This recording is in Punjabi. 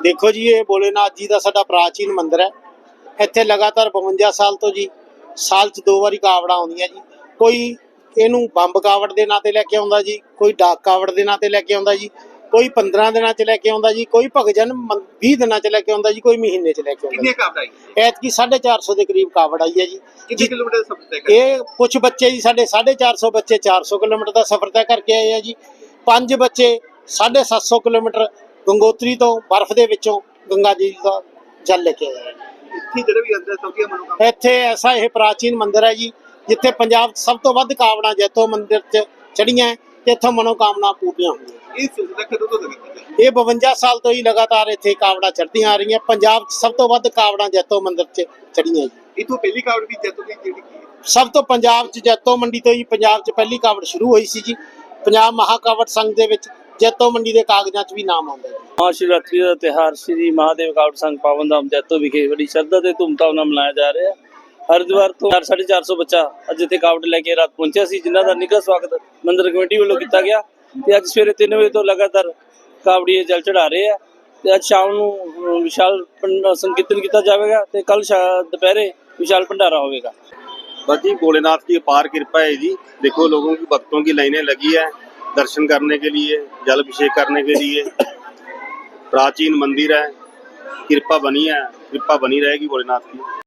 ਦੇਖੋ ਜੀ ਇਹ ਭੋਲੇਨਾਥ ਜੀ ਦਾ ਸਾਡਾ ਪ੍ਰਾਚੀਨ ਮੰਦਿਰ ਹੈ। ਇੱਥੇ ਲਗਾਤਾਰ 52 ਸਾਲ ਤੋਂ ਜੀ ਸਾਲ 'ਚ ਦੋ ਵਾਰੀ ਕਾਵੜਾਂ ਆਉਂਦੀਆਂ ਜੀ। ਕੋਈ ਇਹਨੂੰ ਬੰਬ ਕਾਵੜ ਦੇ ਨਾਂ ਤੇ ਲੈ ਕੇ ਆਉਂਦਾ ਜੀ ਕੋਈ ਡਾਕ ਕਾਵੜ ਦੇ ਨਾਂ ਤੇ ਲੈ ਕੇ ਆਉਂਦਾ ਜੀ ਕੋਈ 15 ਦਿਨਾਂ 'ਚ ਲੈ ਕੇ ਆਉਂਦਾ ਜੀ ਕੋਈ ਭਗਜਨ ਮੰ- 20 ਦਿਨਾਂ 'ਚ ਲੈ ਕੇ ਆਉਂਦਾ ਜੀ ਕੋਈ ਮਹੀਨੇ 'ਚ ਲੈ ਕੇ ਆਉਂਦਾ ਕਿੰਨੇ। ਕਾਵੜ ਆਈ ਐਤਕੀ 450 ਦੇ ਕਰੀਬ ਕਾਵੜ ਆਈ ਹੈ ਜੀ। ਕਿੰਨੇ ਕਿਲੋਮੀਟਰ ਦਾ ਸਫ਼ਰ ਤੈਅ ਕਰ ਇਹ ਕੁਝ ਬੱਚੇ ਜੀ ਸਾਡੇ 450 ਬੱਚੇ 400 ਕਿਲੋਮੀਟਰ ਦਾ ਸਫ਼ਰ ਤੈਅ ਕਰਕੇ ਆਏ ਆ ਜੀ। ਪੰਜ ਬੱਚੇ 750 ਕਿਲੋਮੀਟਰ ਗੰਗੋਤਰੀ ਤੋਂ ਬਰਫ਼ ਦੇ ਵਿੱਚੋਂ ਗੰਗਾ ਜੀ ਦਾ ਜਲ ਲੈ ਕੇ ਇੱਥੇ ਜਿਹੜੇ ਵੀ ਅੰਦਰ ਸਭ ਦੀਆਂ ਮਨੋਕਾਮਨਾ ਇੱਥੇ ਐਸਾ ਇਹ ਪ੍ਰਾਚੀਨ ਮੰਦਿਰ ਹੈ ਜੀ ਜਿੱਥੇ ਪੰਜਾਬ 'ਚ ਸਭ ਤੋਂ ਵੱਧ ਕਾਵੜਾਂ ਜੈਤੋ ਮੰਦਿਰ 'ਚ ਚੜੀਆਂ ਤੇ ਇੱਥੋਂ ਮਨੋਕਾਮਨਾ ਪੂਰੀਆਂ ਹੁੰਦੀਆਂ ਇਹ ਸਿਲਸਿਲਾ ਕਦੋਂ ਤੋਂ ਲੱਗਦਾ ਹੈ ਇਹ 52 ਸਾਲ ਤੋਂ ਹੀ ਲਗਾਤਾਰ ਇੱਥੇ ਕਾਵੜਾਂ ਚੜ੍ਹਦੀਆਂ ਆ ਰਹੀਆਂ ਪੰਜਾਬ 'ਚ ਸਭ ਤੋਂ ਵੱਧ ਕਾਵੜਾਂ ਜੈਤੋ ਮੰਦਿਰ 'ਚ ਚੜੀਆਂ ਜੀ। ਇਥੋਂ ਪਹਿਲੀ ਕਾਵੜ ਵੀ ਜੱਤੋਂ ਦੀ ਜਿਹੜੀ ਸਭ ਤੋਂ ਪੰਜਾਬ 'ਚ ਜੈਤੋ ਮੰਡੀ ਤੋਂ ਹੀ ਪੰਜਾਬ 'ਚ ਪਹਿਲੀ ਕਾਵੜ ਸ਼ੁਰੂ ਹੋਈ ਸੀ ਜੀ। ਪੰਜਾਬ ਮਹਾਕਾਵੜ ਸੰਘ ਦੇ ਵਿੱਚ ਜੈਤੋ ਮੰਡੀ ਦੇ ਕਾਗਜ਼ਾਂ 'ਚ ਵੀ ਨਾਮ ਆਉਂਦਾ ਜੀ ਮਹਾਸ਼ਿਵਰਾਤਰੀ ਦਾ ਤਿਹਾਰ ਸ੍ਰੀ ਮਹਾਦੇਵ ਕਾਵੜ ਸੰਘ ਪਾਵਨ ਧਾਮ ਜੈਤੋ ਵਿਖੇ ਬੜੀ ਸ਼ਰਧਾ ਤੇ ਧੂਮਧਾਮ ਨਾਲ ਮਨਾਇਆ ਜਾ ਰਿਹਾ ਹੈ ਹਰਿਦੁਆਰ ਤੋਂ 450 ਬੱਚਾ ਅੱਜ ਇੱਥੇ ਕਾਵੜ ਲੈ ਕੇ ਰਾਤ ਪਹੁੰਚਿਆ ਸੀ ਜਿਨ੍ਹਾਂ ਦਾ ਨਿੱਘਾ ਸਵਾਗਤ ਮੰਦਿਰ ਕਮੇਟੀ ਵੱਲੋਂ ਕੀਤਾ ਗਿਆ ਤੇ ਅੱਜ ਸਵੇਰੇ 3 ਵਜੇ ਤੋਂ ਲਗਾਤਾਰ ਕਾਵੜੀਏ ਜਲ ਚੜਾ ਰਹੇ ਆ ਤੇ ਅੱਜ ਸ਼ਾਮ ਨੂੰ ਅ, ਵਿਸ਼ਾਲ ਪੰਡ- ਸੰਕੀਰਤਨ ਕੀਤਾ ਜਾਵੇਗਾ ਤੇ ਕੱਲ ਦੁਪਹਿਰੇ ਵਿਸ਼ਾਲ ਭੰਡਾਰਾ ਹੋਵੇਗਾ बस जी भोलेनाथ की अपार कृपा है जी देखो लोगों की भक्तों की लाइनें लगी है दर्शन करने के लिए जल अभिषेक करने के लिए प्राचीन मंदिर है कृपा बनी है कृपा बनी रहेगी भोलेनाथ की